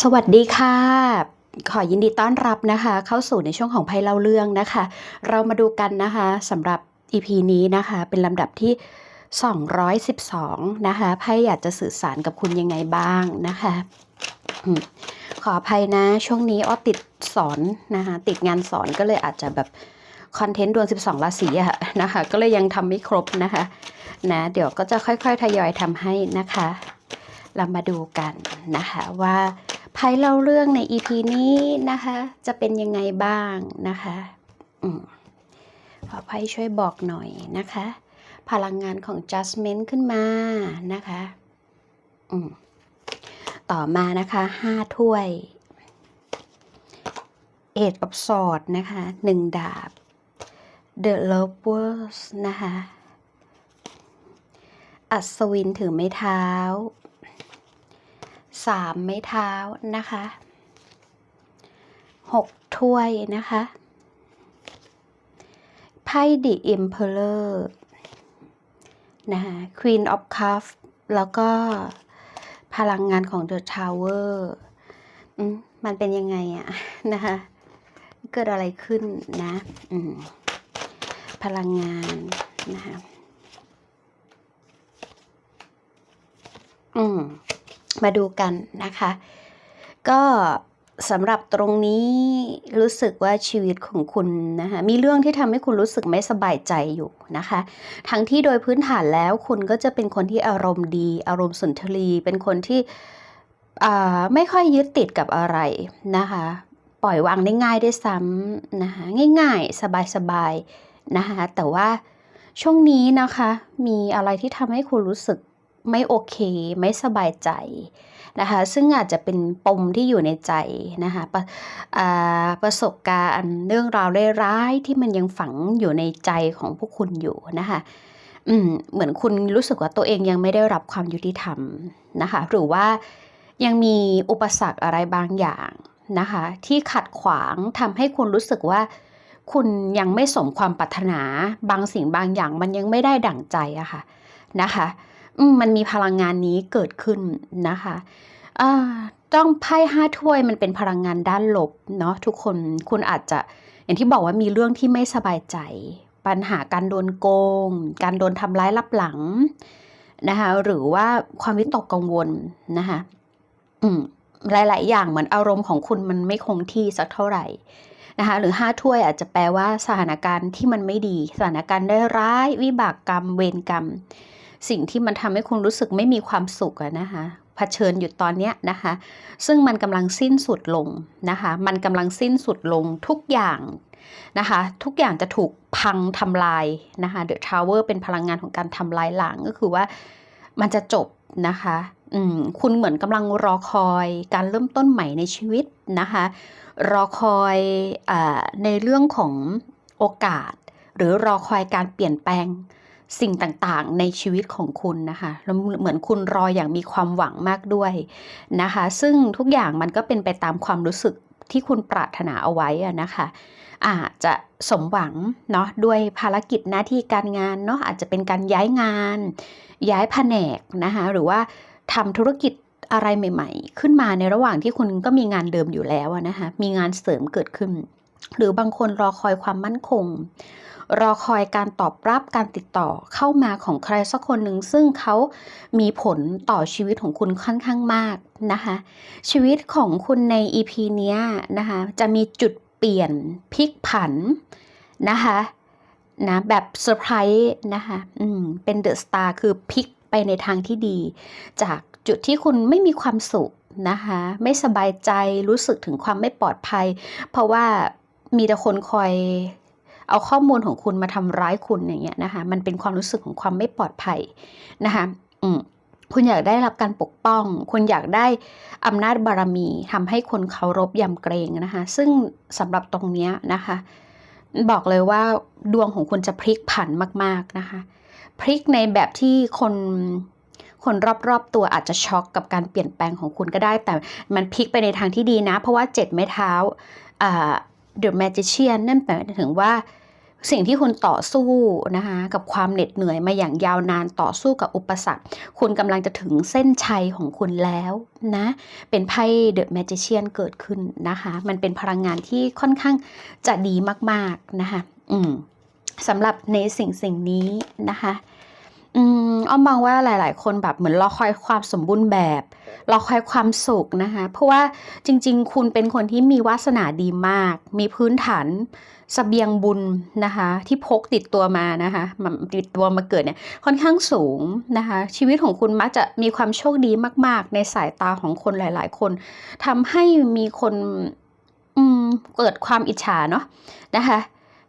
สวัสดีค่ะ ขอยินดีต้อนรับนะคะ เข้าสู่ในช่วงของไพ่เล่าเรื่องนะคะ เรามาดูกันนะคะสำหรับ EP นี้นะคะ เป็นลำดับที่ 212 นะคะไพ่อยากจะสื่อสารกับคุณยังไงบ้างนะคะ ขออภัยนะ ช่วงนี้อ้อติดสอนนะคะ ติดงานสอนก็เลยอาจจะแบบคอนเทนต์ดวง 12 ราศีอะนะคะ ก็เลยยังทำไม่ครบนะคะนะ เดี๋ยวก็จะค่อยๆ ทยอยทำให้นะคะ เรามาดูกันนะคะว่า ไพ่เล่าเรื่องใน EP นี้นะคะ จะเป็นยังไงบ้างนะคะอขอไพ่ช่วยบอกหน่อยนะคะ พลังงานของ Judgment ขึ้นมานะคะต่อมานะคะห้าถ้วย Eight of Swords นะคะหนึ่งดาบ The Lovers นะคะ อัศวินถือไม้เท้า สามไม้เท้านะคะหกถ้วยนะคะไพ่ The Emperor นะคะ Queen of Cups แล้วก็พลังงานของ The Tower อืมมันเป็นยังไงอะนะคะเกิดอะไรขึ้นนะพลังงานนะคะอืม มาดูกันนะคะ ก็สำหรับตรงนี้รู้สึกว่าชีวิตของคุณนะคะมีเรื่องที่ทำให้คุณรู้สึกไม่สบายใจอยู่นะคะ ทั้งที่โดยพื้นฐานแล้วคุณก็จะเป็นคนที่อารมณ์ดี อารมณ์สุนทรี เป็นคนที่อ่าไม่ค่อยยึดติดกับอะไรนะคะ ปล่อยวางได้ง่ายได้ซ้ำนะคะง่ายๆ สบายๆนะคะแต่ว่าช่วงนี้นะคะมีอะไรที่ทำให้คุณรู้สึก ไม่โอเค ไม่สบายใจนะคะ ซึ่งอาจจะเป็นปมที่อยู่ในใจนะคะประอประสบการณ์เรื่องราวร้ายๆที่มันยังฝังอยู่ในใจของพวกคุณอยู่นะคะอืมเหมือนคุณรู้สึกว่าตัวเองยังไม่ได้รับความยุติธรรมนะคะ หรือว่ายังมีอุปสรรคอะไรบางอย่างนะคะ ที่ขัดขวางทำให้คุณรู้สึกว่าคุณยังไม่สมความปรารถนาบางสิ่งบางอย่างมันยังไม่ได้ดั่งใจอะค่ะนะคะ มันมีพลังงานนี้เกิดขึ้นนะคะต้องไพ่ห้าถ้วยมันเป็นพลังงานด้านลบเนาะทุกคนคุณอาจจะอย่างที่บอกว่ามีเรื่องที่ไม่สบายใจ ปัญหาการโดนโกง การโดนทำร้ายลับหลังนะคะหรือว่าความวิตกกังวลนะคะอืมหลาย ๆ อย่างเหมือนอารมณ์ของคุณมันไม่คงที่สักเท่าไหร่นะคะหรือห้าถ้วยอาจจะแปลว่าสถานการณ์ที่มันไม่ดี สถานการณ์ได้ร้าย วิบากกรรม เวรกรรม สิ่งที่มันทำให้คุณรู้สึกไม่มีความสุขอะนะคะเผชิญอยู่ตอนเนี้ยนะคะ ซึ่งมันกำลังสิ้นสุดลงนะคะ มันกำลังสิ้นสุดลงทุกอย่างนะคะ ทุกอย่างจะถูกพังทำลายนะคะ The Tower เป็นพลังงานของการทำลายหลังก็คือว่ามันจะจบนะคะอืมคุณเหมือนกำลังรอคอยการเริ่มต้นใหม่ในชีวิตนะคะ รอคอยอในเรื่องของโอกาส หรือรอคอยการเปลี่ยนแปลง สิ่งต่างๆ ในชีวิตของคุณนะคะแล้วเหมือนคุณรออย่างมีความหวังมากด้วยนะคะ ซึ่งทุกอย่างมันก็เป็นไปตามความรู้สึกที่คุณปรารถนาเอาไว้นะคะอาจจะสมหวังเนาะด้วยภารกิจหน้าที่การงานเนาะอาจจะเป็นการย้ายงาน ย้ายแผนกนะคะหรือว่าทำธุรกิจอะไรใหม่ ๆ ขึ้นมาในระหว่างที่คุณก็มีงานเดิมอยู่แล้วนะคะมีงานเสริมเกิดขึ้น หรือบางคนรอคอยความมั่นคง รอคอยการตอบรับการติดต่อเข้ามาของใครสักคนหนึ่งซึ่งเขามีผลต่อชีวิตของคุณค่อนข้างมากนะคะชีวิตของคุณใน EP เนี้ยนะคะจะมีจุดเปลี่ยนพลิกผันนะคะนะแบบเซอร์ไพรส์นะคะอืมเป็นเดอะสตาร์คือพลิกไปในทางที่ดี จากจุดที่คุณไม่มีความสุขนะคะไม่สบายใจรู้สึกถึงความไม่ปลอดภัย เพราะว่ามีแต่คนคอย เอาข้อมูลของคุณมาทำร้ายคุณอย่างเงี้ยนะคะมันเป็นความรู้สึกของความไม่ปลอดภัยนะคะอืมคุณอยากได้รับการปกป้อง คุณอยากได้อำนาจบารมีทำให้คนเคารพยำเกรงนะคะ ซึ่งสำหรับตรงเนี้ยนะคะ บอกเลยว่าดวงของคุณจะพลิกผันมาก ๆนะคะ พลิกในแบบที่คนคนรอบๆตัวอาจจะช็อกกับการเปลี่ยนแปลงของคุณก็ได้ แต่มันพลิกไปในทางที่ดีนะ เพราะว่าเจ็ดไม้เท้าอ่า The Magician นั่นแปลถึงว่า สิ่งที่คุณต่อสู้นะคะกับความเหน็ดเหนื่อยมาอย่างยาวนานต่อสู้กับอุปสรรค คุณกำลังจะถึงเส้นชัยของคุณแล้วนะเป็นไพ่เดอะแมจิเชียนเกิดขึ้นนะคะมันเป็นพลังงานที่ค่อนข้างจะดีมาก ๆ นะคะอืมสำหรับในสิ่งสิ่งนี้นะคะ อืมอ้อมมองว่าหลาย ๆ คนแบบเหมือนรอคอยความสมบูรณ์แบบ รอคอยความสุขนะคะ เพราะว่าจริง ๆ คุณเป็นคนที่มีวาสนาดีมาก มีพื้นฐานเสบียงบุญนะคะ ที่พกติดตัวมานะคะมันติดตัวมาเกิดเนี่ยค่อนข้างสูงนะคะ ชีวิตของคุณมักจะมีความโชคดีมาก ๆ ในสายตาของคนหลาย ๆ คนทำให้มีคนอืมเกิดความอิจฉาเนาะนะคะ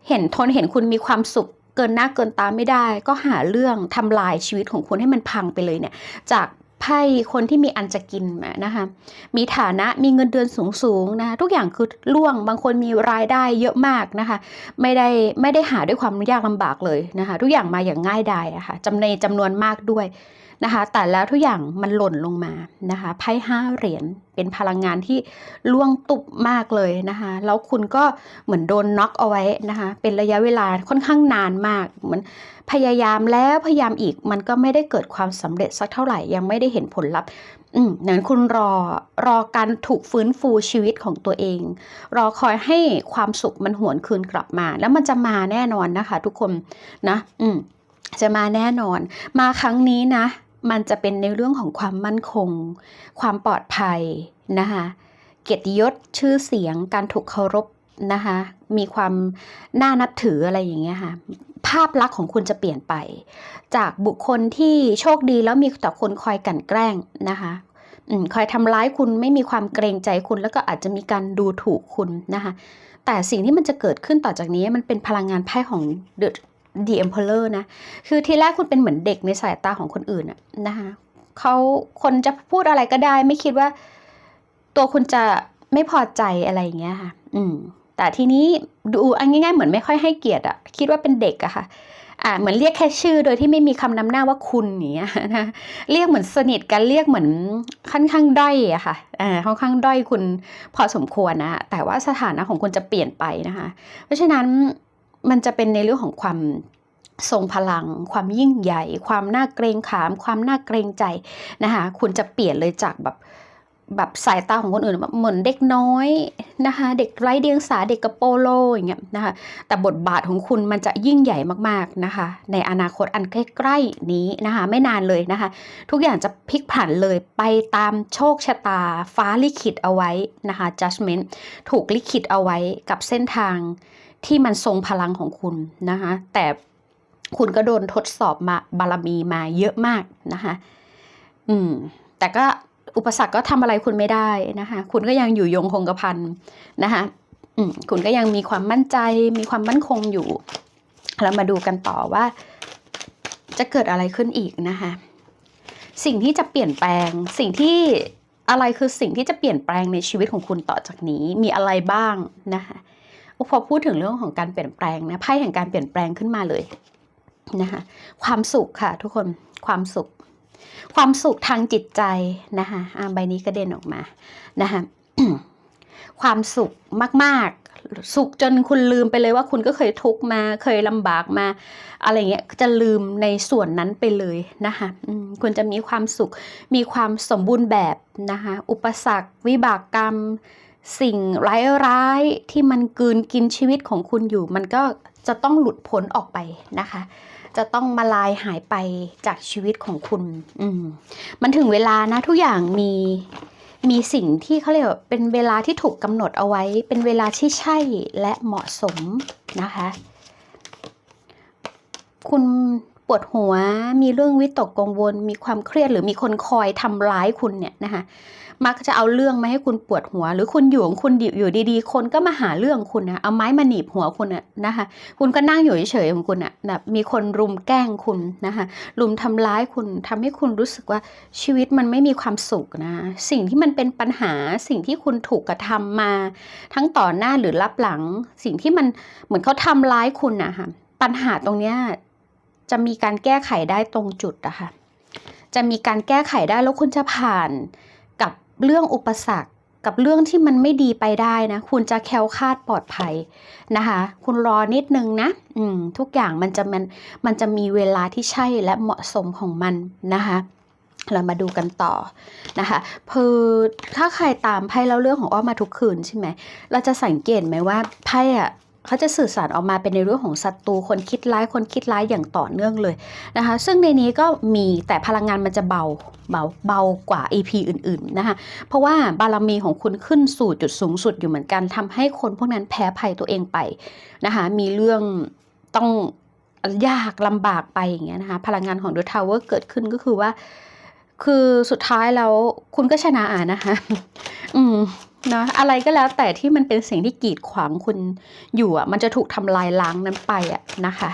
เห็นทนเห็นคุณมีความสุข เกินหน้าเกินตาไม่ได้ ก็หาเรื่องทำลายชีวิตของคุณให้มันพังไปเลยเนี่ยจากไพ่คนที่มีอันจะกินมานะคะมีฐานะมีเงินเดือนสูงสูงๆนะคะทุกอย่างคือล่วงบางคนมีรายได้เยอะมากนะคะไม่ได้ไม่ได้หาด้วยความยากลำบากเลยนะคะทุกอย่างมาอย่างง่ายดายอะค่ะจำในจำนวนมากด้วย นะคะ แต่แล้วทุกอย่างมันหล่นลงมานะคะ ไพ่ห้าเหรียญเป็นพลังงานที่ล่วงตุบมากเลยนะคะ แล้วคุณก็เหมือนโดนน็อกเอาไว้นะคะ เป็นระยะเวลาค่อนข้างนานมากเหมือนพยายามแล้วพยายามอีกมันก็ไม่ได้เกิดความสำเร็จสักเท่าไหร่ยังไม่ได้เห็นผลลัพธ์อืมนั้นคุณรอรอการถูกฟื้นฟูชีวิตของตัวเอง รอคอยให้ความสุขมันหวนคืนกลับมา แล้วมันจะมาแน่นอนนะคะ ทุกคนนะ อืมจะมาแน่นอน มาครั้งนี้นะ มันจะเป็นในเรื่องของความมั่นคง ความปลอดภัยนะคะเกียรติยศชื่อเสียงการถูกเคารพนะคะมีความน่านับถืออะไรอย่างเงี้ยค่ะภาพลักษณ์ของคุณจะเปลี่ยนไป จากบุคคลที่โชคดีแล้วมีแต่คนคอยกั่นแกล้งนะคะอคอยทำร้ายคุณไม่มีความเกรงใจคุณแล้วก็อาจจะมีการดูถูกคุณนะคะแต่สิ่งที่มันจะเกิดขึ้นต่อจากนี้มันเป็นพลังงานไพ่ของ The Emperor นะ คือทีแรกคุณเป็นเหมือนเด็กในสายตาของคนอื่นอะนะคะเขาคนจะพูดอะไรก็ได้ ไม่คิดว่า ตัวคุณจะไม่พอใจอะไรอย่างเงี้ยค่ะ อืม แต่ทีนี้ดูอันง่ายๆเหมือนไม่ค่อยให้เกียรติอะคิดว่าเป็นเด็กอะค่ะ อ่า เหมือนเรียกแค่ชื่อโดยที่ไม่มีคำนำหน้าว่าคุณอย่างเงี้ยนะเรียกเหมือนสนิทกันเรียกเหมือนค่อนข้างด้อยอะค่ะอ่าค่อนข้างด้อยคุณพอสมควรนะแต่ว่าสถานะของคุณจะเปลี่ยนไปนะคะ เพราะฉะนั้น มันจะเป็นในเรื่องของความทรงพลัง ความยิ่งใหญ่ ความน่าเกรงขาม ความน่าเกรงใจนะคะคุณจะเปลี่ยนเลยจากแบบแบบสายตาของคนอื่นแบบเหมือนเด็กน้อยนะคะเด็กไร้เดียงสาเด็กกระโปโลอย่างเงี้ยนะคะแต่บทบาทของคุณมันจะยิ่งใหญ่มากๆนะคะ ในอนาคตอันใกล้ๆนี้นะคะไม่นานเลยนะคะ ทุกอย่างจะพลิกผันเลยไปตามโชคชะตา ฟ้าลิขิตเอาไว้นะคะ judgment ถูกลิขิตเอาไว้กับเส้นทาง ที่มันทรงพลังของคุณนะคะ แต่คุณก็โดนทดสอบมาบารมีมาเยอะมากนะคะอืม แต่ก็อุปสรรคก็ทำอะไรคุณไม่ได้นะคะ คุณก็ยังอยู่ยงคงกระพันนะคะอืมคุณก็ยังมีความมั่นใจ มีความมั่นคงอยู่แล้วมาดูกันต่อว่า จะเกิดอะไรขึ้นอีกนะคะ สิ่งที่จะเปลี่ยนแปลง สิ่งที่อะไรคือสิ่งที่จะเปลี่ยนแปลงในชีวิตของคุณต่อจากนี้ มีอะไรบ้างนะคะ พอพูดถึงเรื่องของการเปลี่ยนแปลงนะไพ่แห่งการเปลี่ยนแปลงขึ้นมาเลยนะคะความสุขค่ะทุกคนความสุข ความสุขทางจิตใจนะคะอ่าใบนี้กระเด็นออกมานะคะความสุขมาก ๆ สุขจนคุณลืมไปเลยว่าคุณก็เคยทุกมาเคยลำบากมา อะไรเงี้ยจะลืมในส่วนนั้นไปเลยนะคะคุณจะมีความสุขมีความสมบูรณ์แบบนะคะอุปสรรค วิบากกรรม สิ่งร้ายๆที่มันกืนกินชีวิตของคุณอยู่ มันก็จะต้องหลุดพ้นออกไปนะคะ จะต้องมาลายหายไปจากชีวิตของคุณ อืมมันถึงเวลานะ ทุกอย่างมีมีสิ่งที่เขาเรียกว่าเป็นเวลาที่ถูกกำหนดเอาไว้ เป็นเวลาที่ใช่และเหมาะสมนะคะ คุณปวดหัวมีเรื่องวิตกกังวล มีความเครียดหรือมีคนคอยทำร้ายคุณเนี่ยนะคะ มักจะเอาเรื่องมาให้คุณปวดหัว หรือคุณอยู่ของคุณอยู่ดีๆ คนก็มาหาเรื่องคุณนะเอาไม้มาหนีบหัวคุณนะนะคะ คุณก็นั่งอยู่เฉยๆของคุณน่ะแบบมีคนรุมแกล้งคุณนะคะรุมทำร้ายคุณทำให้คุณรู้สึกว่าชีวิตมันไม่มีความสุขนะ สิ่งที่มันเป็นปัญหาสิ่งที่คุณถูกกระทำมา ทั้งต่อหน้าหรือรับหลัง สิ่งที่มันเหมือนเขาทำร้ายคุณนะคะปัญหาตรงเนี้ยจะมีการแก้ไขได้ตรงจุดอะคะจะมีการแก้ไขได้แล้วคุณจะผ่าน เรื่องอุปสรรคกับเรื่องที่มันไม่ดีไปได้นะ คุณจะแคล้วคลาดปลอดภัยนะคะ คุณรอนิดนึงนะอืมทุกอย่างมันจะมันมันจะมีเวลาที่ใช่และเหมาะสมของมันนะคะเรามาดูกันต่อนะคะคือถ้าใครตามไพ่แล้วเรื่องของอ้อมมาทุกคืนใช่ไหม เราจะสังเกตไหมว่าไพ่อะ เขาจะสื่อสารออกมาเป็นในเรื่องของศัตรูคนคิดร้ายคนคิดร้ายอย่างต่อเนื่องเลยนะคะ ซึ่งในนี้ก็มีแต่พลังงานมันจะเบาเบาเบากว่า EP อื่นๆนะคะ เพราะว่าบารมีของคุณขึ้นสู่จุดสูงสุดอยู่เหมือนกันทำให้คนพวกนั้นแพ้ภัยตัวเองไปนะคะ มีเรื่องต้องยากลำบากไปอย่างเงี้ยนะคะ พลังงานของ The Tower เกิดขึ้นก็คือว่า คือสุดท้ายแล้วคุณก็ชนะอะนะคะ อืม นอะอะไรก็แล้วแต่ที่มันเป็นสิ่งที่กีดขวางคุณอยู่อะ มันจะถูกทำลายล้างนั้นไปอะนะคะ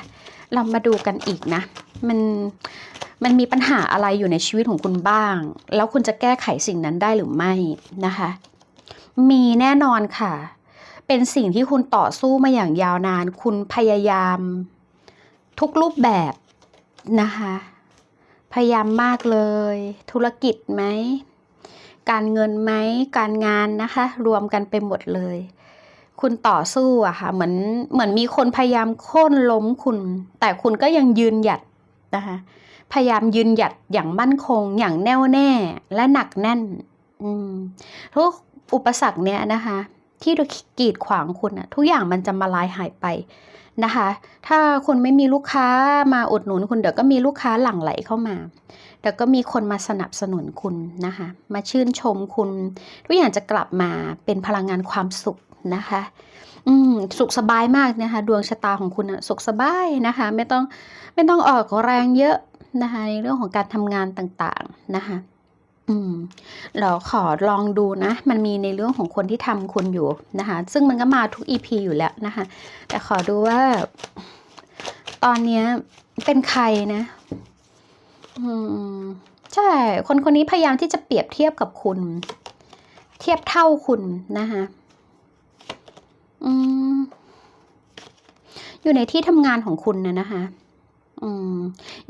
เรามาดูกันอีกนะ มันมันมีปัญหาอะไรอยู่ในชีวิตของคุณบ้าง แล้วคุณจะแก้ไขสิ่งนั้นได้หรือไม่นะคะ มีแน่นอนค่ะ เป็นสิ่งที่คุณต่อสู้มาอย่างยาวนาน คุณพยายาม ทุกรูปแบบนะคะ พยายามมากเลย ธุรกิจไหม การเงินไหมการงานนะคะ รวมกันไปหมดเลย คุณต่อสู้อะค่ะเหมือนเหมือนมีคนพยายามโค่นล้มคุณ แต่คุณก็ยังยืนหยัดนะคะพยายามยืนหยัดอย่างมั่นคง อย่างแน่วแน่และหนักแน่นทุกอุปสรรคเนี้ยนะคะ ที่กีดขวางคุณอะทุกอย่างมันจะมาลายหายไปนะคะ ถ้าคุณไม่มีลูกค้ามาอุดหนุนคุณเดี๋ยวก็มีลูกค้าหลั่งไหลเข้ามา เดี๋ยวก็มีคนมาสนับสนุนคุณนะคะ มาชื่นชมคุณ ทุกอย่างจะกลับมาเป็นพลังงานความสุขนะคะ อืมสุขสบายมากนะคะ ดวงชะตาของคุณอะสุขสบายนะคะ ไม่ต้องไม่ต้องออกแรงเยอะนะคะในเรื่องของการทำงานต่างๆนะคะอืมเราขอลองดูนะ มันมีในเรื่องของคนที่ทำคุณอยู่นะคะ ซึ่งมันก็มาทุก EP อยู่แล้วนะคะ แต่ขอดูว่า ตอนนี้เป็นใครนะ อืม ใช่ คนคนนี้พยายามที่จะเปรียบเทียบกับคุณ เทียบเท่าคุณนะคะอืม อยู่ในที่ทำงานของคุณนะนะคะอืม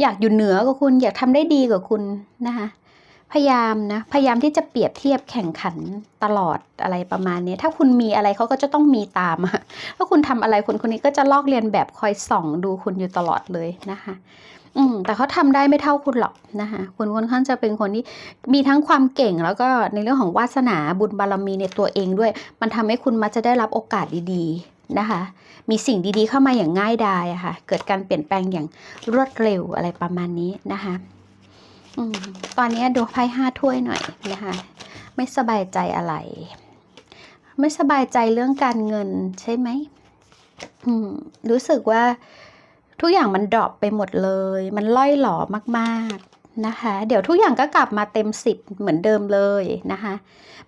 อยากอยู่เหนือกว่าคุณ อยากทำได้ดีกว่าคุณนะคะพยายามนะพยายามที่จะเปรียบเทียบแข่งขันตลอดอะไรประมาณนี้ถ้าคุณมีอะไรเขาก็จะต้องมีตามถ้าคุณทำอะไรคนคนนี้ก็จะลอกเลียนแบบคอยส่องดูคุณอยู่ตลอดเลยนะคะ อืมแต่เขาทำได้ไม่เท่าคุณหรอกนะคะคุณค่อนข้างจะเป็นคนที่มีทั้งความเก่งแล้วก็ในเรื่องของวาสนาบุญบารมีในตัวเองด้วย มันทำให้คุณมักจะได้รับโอกาสดีๆนะคะ มีสิ่งดีๆเข้ามาอย่างง่ายดายอะค่ะ เกิดการเปลี่ยนแปลงอย่างรวดเร็วอะไรประมาณนี้นะคะอืมตอนนี้ดูไพ่ห้าถ้วยหน่อยนะคะ ไม่สบายใจอะไร ไม่สบายใจเรื่องการเงินใช่ไหมอืมรู้สึกว่า ทุกอย่างมันดรอปไปหมดเลย มันล่อยหลอมากๆนะคะ เดี๋ยวทุกอย่างก็กลับมาเต็มสิบเหมือนเดิมเลยนะคะ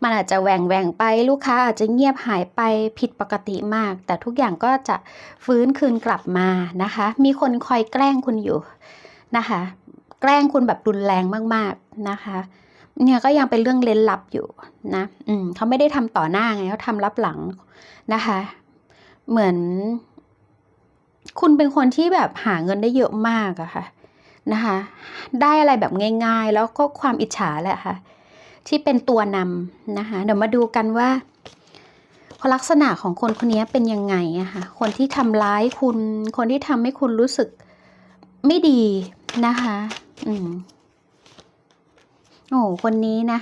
มันอาจจะแหว่งแหว่งไปลูกค้าอาจจะเงียบหายไปผิดปกติมาก แต่ทุกอย่างก็จะฟื้นคืนกลับมานะคะ มีคนคอยแกล้งคุณอยู่นะคะ แกล้งคุณแบบรุนแรงมากๆนะคะเนี่ยก็ยังเป็นเรื่องเล้นลับอยู่นะ อืมเขาไม่ได้ทำต่อหน้าไงเขาทำลับหลังนะคะ เหมือน คุณเป็นคนที่แบบหาเงินได้เยอะมากอะค่ะนะคะ ได้อะไรแบบง่าย ๆ แล้วก็ความอิจฉาแหละค่ะ ที่เป็นตัวนำนะคะ เดี๋ยวมาดูกันว่าลักษณะของคนคนนี้เป็นยังไงอะค่ะคนที่ทำร้ายคุณ คนที่ทำให้คุณรู้สึกไม่ดีนะคะ อืมโอ้คนนี้นะ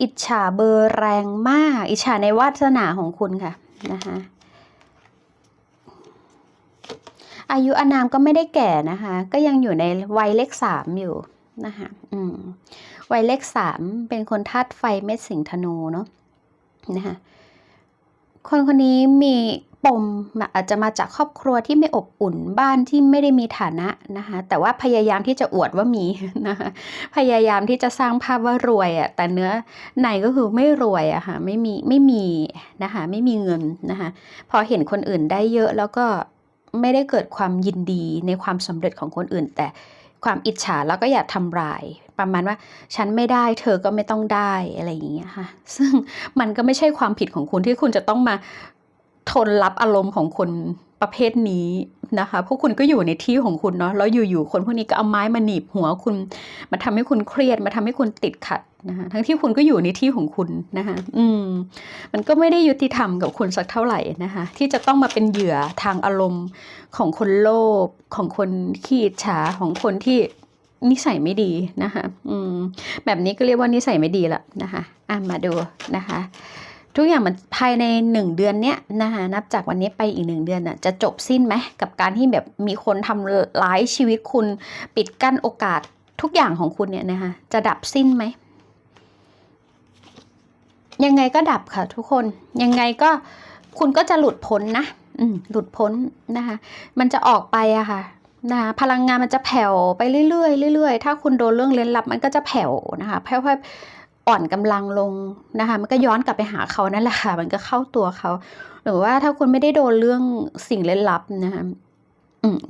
อิจฉาเบอร์แรงมาก อิจฉาในวาสนาของคุณค่ะนะคะ อายุอานามก็ไม่ได้แก่นะคะ ก็ยังอยู่ในวัยเลขสามอยู่นะคะอืมวัยเลขสามเป็นคนธาตุไฟเม็ดสิงธนูเนาะนะคะคนคนนี้มีปมอาจจะมาจากครอบครัวที่ไม่อบอุ่นบ้านที่ไม่ได้มีฐานะนะคะแต่ว่าพยายามที่จะอวดว่ามีนะคะพยายามที่จะสร้างภาพว่ารวยอะ่ะแต่เนื้อในก็คือไม่รวยอะค่ะไม่มีไม่มีนะคะไม่มีเงินนะคะพอเห็นคนอื่นได้เยอะแล้วก็ ไม่ได้เกิดความยินดีในความสำเร็จของคนอื่น แต่ความอิจฉาแล้วก็อยากทำลาย ประมาณว่า ฉันไม่ได้เธอก็ไม่ต้องได้อะไรอย่างเงี้ยค่ะ ซึ่งมันก็ไม่ใช่ความผิดของคุณที่คุณจะต้องมาทนรับอารมณ์ของคนประเภทนี้ นะคะพวกคุณก็อยู่ในที่ของคุณเนาะแล้วอยู่ๆคนพวกนี้ก็เอาไม้มาหนีบหัวคุณ มาทำให้คุณเครียดมาทำให้คุณติดขัดนะคะทั้งที่คุณก็อยู่ในที่ของคุณนะคะอืมมันก็ไม่ได้ยุติธรรมกับคุณสักเท่าไหร่นะคะที่จะต้องมาเป็นเหยื่อทางอารมณ์ของคนโลภของคนขี้ฉาของคนที่นิสัยไม่ดีนะคะอืมแบบนี้ก็เรียกว่านิสัยไม่ดีละนะคะอะมาดูนะคะ ทุกอย่างมันภายในหนึ่งเดือนเนี้ยนะคะนับจากวันนี้ไปอีกหนึ่งเดือนน่ะจะจบสิ้นไหมกับการที่แบบมีคนทำร้ายชีวิตคุณปิดกั้นโอกาสทุกอย่างของคุณเนี่ยนะคะจะดับสิ้นไหมยังไงก็ดับค่ะทุกคนยังไงก็คุณก็จะหลุดพ้นนะอืมหลุดพ้นนะคะ มันจะออกไปอะค่ะนะคะพลังงานมันจะแผ่วไปเรื่อยๆเรื่อยๆ ถ้าคุณโดนเรื่องเล่นลับมันก็จะแผ่วนะคะค่อยๆ อ่อนกำลังลงนะคะ มันก็ย้อนกลับไปหาเขานั่นแหละค่ะ มันก็เข้าตัวเขา หรือว่าถ้าคุณไม่ได้โดนเรื่องสิ่งเล่นลับนะคะ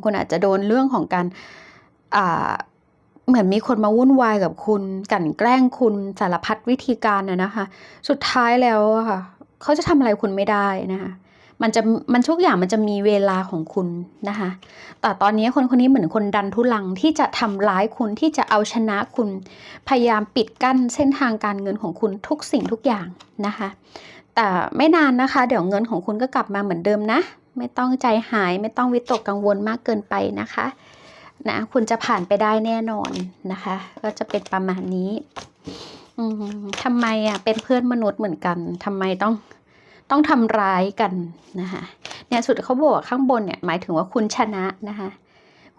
คุณอาจจะโดนเรื่องของการอ่าเหมือนมีคนมาวุ่นวายกับคุณกลั่นแกล้งคุณสารพัดวิธีการนะนะคะ สุดท้ายแล้วค่ะ เขาจะทำอะไรคุณไม่ได้นะคะ มันจะมันทุกอย่างมันจะมีเวลาของคุณนะคะ แต่ตอนนี้คนคนนี้เหมือนคนดันทุลังที่จะทำร้ายคุณที่จะเอาชนะคุณ พยายามปิดกั้นเส้นทางการเงินของคุณทุกสิ่งทุกอย่างนะคะ แต่ไม่นานนะคะ เดี๋ยวเงินของคุณก็กลับมาเหมือนเดิมนะ ไม่ต้องใจหายไม่ต้องวิตกกังวลมากเกินไปนะคะนะคุณจะผ่านไปได้แน่นอนนะคะ ก็จะเป็นประมาณนี้ทำไมอะเป็นเพื่อนมนุษย์เหมือนกันทำไมต้อง ต้องทำร้ายกันนะคะเนี่ยสุดเขาบอกข้างบนเนี่ยหมายถึงว่าคุณชนะนะคะ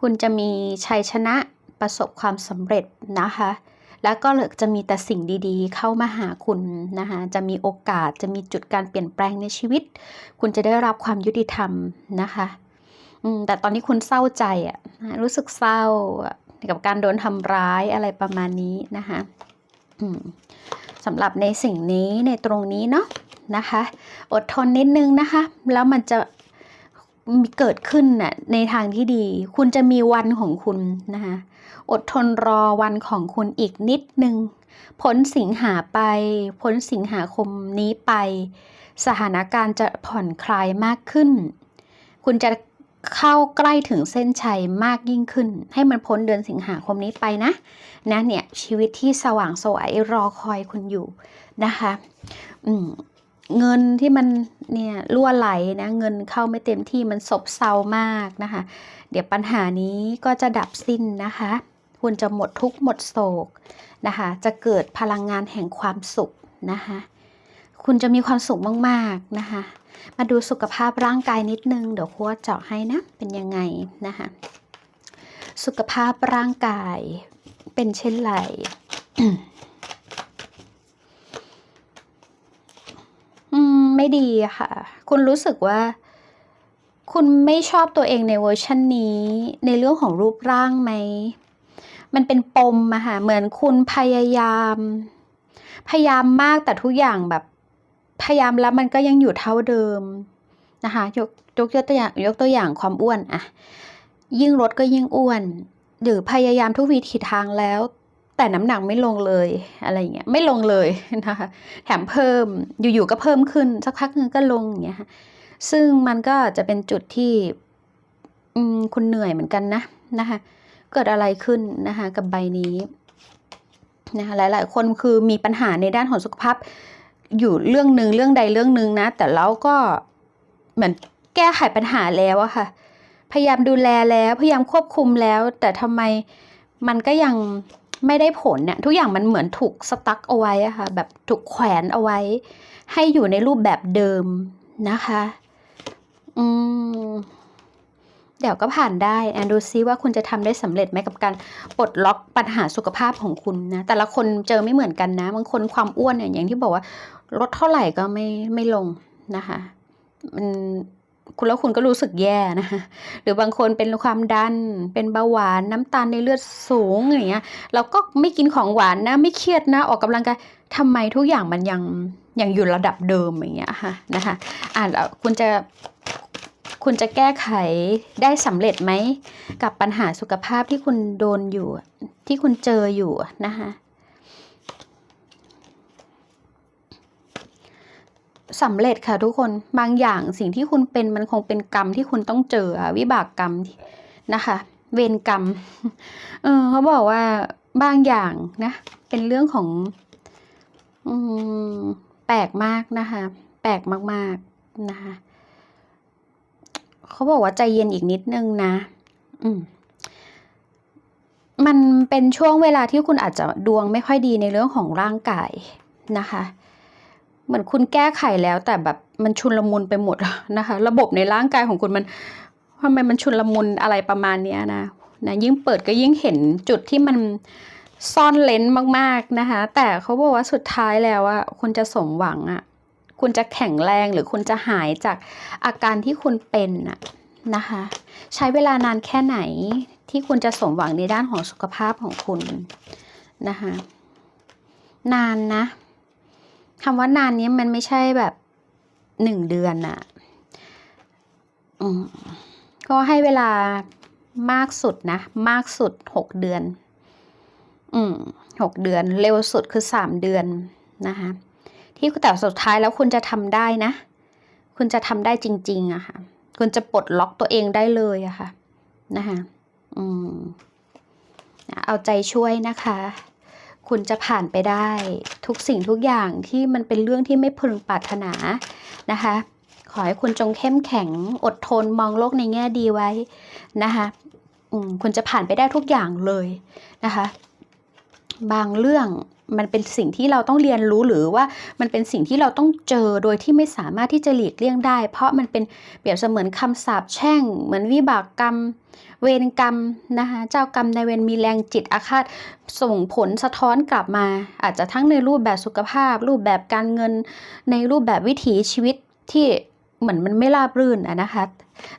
คุณจะมีชัยชนะประสบความสำเร็จนะคะ แล้วก็เลยจะมีแต่สิ่งดีๆ เข้ามาหาคุณนะคะจะมีโอกาสจะมีจุดการเปลี่ยนแปลงในชีวิต คุณจะได้รับความยุติธรรมนะคะแต่ตอนนี้คุณเศร้าใจอะรู้สึกเศร้ากับการโดนทำร้ายอะไรประมาณนี้นะคะสำหรับในสิ่งนี้ในตรงนี้เนาะ นะคะ อดทนนิดนึงนะคะ แล้วมันจะมีเกิดขึ้นน่ะในทางที่ดี คุณจะมีวันของคุณนะคะอดทนรอวันของคุณอีกนิดนึงพ้นสิงหาไปพ้นสิงหาคมนี้ไป สถานการณ์จะผ่อนคลายมากขึ้น คุณจะเข้าใกล้ถึงเส้นชัยมากยิ่งขึ้น ให้มันพ้นเดือนสิงหาคมนี้ไปนะนะเนี่ยชีวิตที่สว่างสวยรอคอยคุณอยู่นะคะ อืม เงินที่มันเนี่ยรั่วไหลนะเงินเข้าไม่เต็มที่มันซบเซามากนะคะ เดี๋ยวปัญหานี้ก็จะดับสิ้นนะคะ คุณจะหมดทุกข์หมดโศกนะคะ จะเกิดพลังงานแห่งความสุขนะคะ คุณจะมีความสุขมากๆนะคะ มาดูสุขภาพร่างกายนิดนึง เดี๋ยวครูเจาะให้นะ เป็นยังไงนะคะ สุขภาพร่างกายเป็นเช่นไร อืม ไม่ดีค่ะ คุณรู้สึกว่า คุณไม่ชอบตัวเองในเวอร์ชันนี้ ในเรื่องของรูปร่างไหม มันเป็นปมอะค่ะ เหมือนคุณพยายาม พยายามมากแต่ทุกอย่างแบบ พยายามแล้วมันก็ยังอยู่เท่าเดิมนะคะยกยกตัวอย่างยกตัวอย่างความอ้วนอะยิ่งลดก็ยิ่งอ้วน หรือพยายามทุกวิถีทางแล้ว แต่น้ำหนักไม่ลงเลยอะไรอย่างเงี้ยไม่ลงเลยนะคะแถมเพิ่มอยู่ๆก็เพิ่มขึ้นสักพักนึงก็ลงอย่างเงี้ยค่ะซึ่งมันก็จะเป็นจุดที่อคุณเหนื่อยเหมือนกันนะนะคะ เกิดอะไรขึ้นนะคะกับใบนี้นะคะหลายๆ คนคือมีปัญหาในด้านของสุขภาพ อยู่เรื่องหนึ่งเรื่องใดเรื่องหนึ่งนะ แต่เราก็เหมือนแก้ไขปัญหาแล้วอะค่ะ พยายามดูแลแล้วพยายามควบคุมแล้ว แต่ทำไมมันก็ยัง ไม่ได้ผลเนี่ยทุกอย่างมันเหมือนถูกสตั๊กเอาไว้อะค่ะแบบถูกแขวนเอาไว้ ให้อยู่ในรูปแบบเดิมนะคะอืมเดี๋ยวก็ผ่านได้แอะดูซิว่าคุณจะทำได้สำเร็จไหมกับการปลดล็อกปัญหาสุขภาพของคุณนะ แต่ละคนเจอไม่เหมือนกันนะ บางคนความอ้วนเนี่ยอย่างที่บอกว่าลดเท่าไหร่ก็ไม่ไม่ลงนะคะ มัน คุณแล้วคุณก็รู้สึกแย่นะคะหรือบางคนเป็นความดัน เป็นเบาหวานน้ำตาลในเลือดสูงอย่างเงี้ยเราก็ไม่กินของหวานนะ ไม่เครียดนะออกกำลังกายทำไมทุกอย่างมันยังยังอยู่ระดับเดิมอย่างเงี้ยค่ะนะคะอ่าคุณจะคุณจะแก้ไขได้สำเร็จไหมกับปัญหาสุขภาพที่คุณโดนอยู่ที่คุณเจออยู่นะคะ สำเร็จค่ะทุกคนบางอย่างสิ่งที่คุณเป็นมันคงเป็นกรรมที่คุณต้องเจอวิบากกรรมนะคะ เวรกรรม เออเขาบอกว่าบางอย่างนะ เป็นเรื่องของอแปลกมากนะคะ แปลกมากๆนะคะเขาบอกว่าใจเย็นอีกนิดนึงนะ อืมมันเป็นช่วงเวลาที่คุณอาจจะดวงไม่ค่อยดีในเรื่องของร่างกายนะคะ เหมือนคุณแก้ไขแล้ว แต่แบบมันชุนละมุนไปหมดนะคะ ระบบในร่างกายของคุณมันทำไมมันชุนละมุนอะไรประมาณนี้นะนะยิ่งเปิดก็ยิ่งเห็นจุดที่มันซ่อนเลนมากๆนะคะ แต่เขาบอกว่าสุดท้ายแล้วอะคุณจะสมหวังอะคุณจะแข็งแรงหรือคุณจะหายจากอาการที่คุณเป็นอะนะคะ ใช้เวลานานแค่ไหนที่คุณจะสมหวังในด้านของสุขภาพของคุณนะคะ นานนะ คำว่านานนี้มันไม่ใช่แบบหนึ่งเดือนอะอก็ให้เวลามากสุดนะ มากสุดหกเดือน อืมหกเดือน เร็วสุดคือสามเดือนนะคะ ที่แต่สุดท้ายแล้วคุณจะทำได้นะ คุณจะทำได้จริง ๆอะค่ะ คุณจะปลดล็อกตัวเองได้เลยอะค่ะ นะคะ อืม เอาใจช่วยนะคะ คุณจะผ่านไปได้ ทุกสิ่งทุกอย่างที่มันเป็นเรื่องที่ไม่พึงปรารถนานะคะ ขอให้คุณจงเข้มแข็งอดทนมองโลกในแง่ดีไว้นะคะคุณจะผ่านไปได้ทุกอย่างเลยนะคะ บางเรื่องมันเป็นสิ่งที่เราต้องเรียนรู้หรือว่ามันเป็นสิ่งที่เราต้องเจอโดยที่ไม่สามารถที่จะหลีกเลี่ยงได้ เพราะมันเป็นเปรียบเสมือนคำสาปแช่ง เหมือนวิบากกรรม เวรกรรมนะคะเจ้ากรรมในเวรมีแรงจิตอาฆาตส่งผลสะท้อนกลับมา อาจจะทั้งในรูปแบบสุขภาพ รูปแบบการเงิน ในรูปแบบวิถีชีวิตที่เหมือนมันไม่ราบรื่นอะนะคะ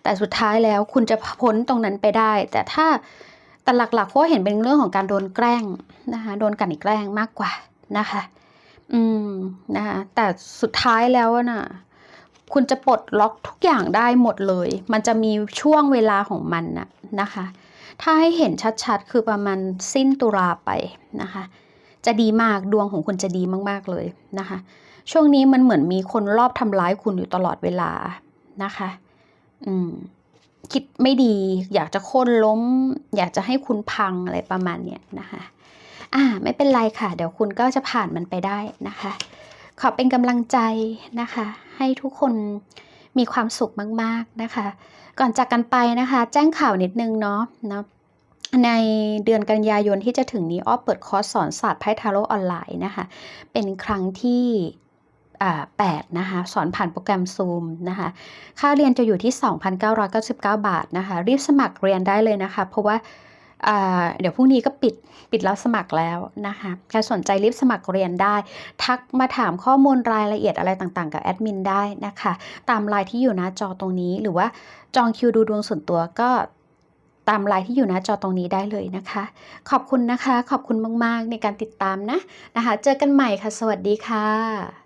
แต่สุดท้ายแล้วคุณจะพ้นตรงนั้นไปได้ แต่ถ้าแต่หลักๆเพราะเห็นเป็นเรื่องของการโดนแกล้งนะคะโดนกันแกล้งมากกว่านะคะ อืมนะคะแต่สุดท้ายแล้วอะน่ะ คุณจะปลดล็อกทุกอย่างได้หมดเลย มันจะมีช่วงเวลาของมันนะนะคะ ถ้าให้เห็นชัดๆ คือประมาณสิ้นตุลาไปนะคะ จะดีมากดวงของคุณจะดีมากๆเลยนะคะ ช่วงนี้มันเหมือนมีคนรอบทำร้ายคุณอยู่ตลอดเวลานะคะ อืมคิดไม่ดี อยากจะโค่นล้ม อยากจะให้คุณพังอะไรประมาณเนี้ยนะคะ อ่า ไม่เป็นไรค่ะ เดี๋ยวคุณก็จะผ่านมันไปได้นะคะ ขอเป็นกำลังใจนะคะ ให้ทุกคนมีความสุขมาก ๆนะคะ ก่อนจากกันไปนะคะ แจ้งข่าวนิดนึงเนาะเนาะในเดือนกันยายนที่จะถึงนี้อ้อเปิดคอร์สสอนศาสตร์ไพ่ทาโร่ออนไลน์นะคะ เป็นครั้งที่อ่าแปดนะคะสอนผ่านโปรแกรม Zoom นะคะ ค่าเรียนจะอยู่ที่ 2,999 บาทนะคะ รีบสมัครเรียนได้เลยนะคะ เพราะว่า เดี๋ยวพรุ่งนี้ก็ปิดปิดรับสมัครแล้วนะคะใครสนใจรีบสมัครเรียนได้ ทักมาถามข้อมูลรายละเอียดอะไรต่างๆ กับแอดมินได้นะคะ ตามไลน์ที่อยู่หน้าจอตรงนี้ หรือว่าจองคิวดูดวงส่วนตัวก็ตามไลน์ที่อยู่หน้าจอตรงนี้ได้เลยนะคะ ขอบคุณนะคะ ขอบคุณมากๆในการติดตามนะนะคะ เจอกันใหม่ค่ะ สวัสดีค่ะ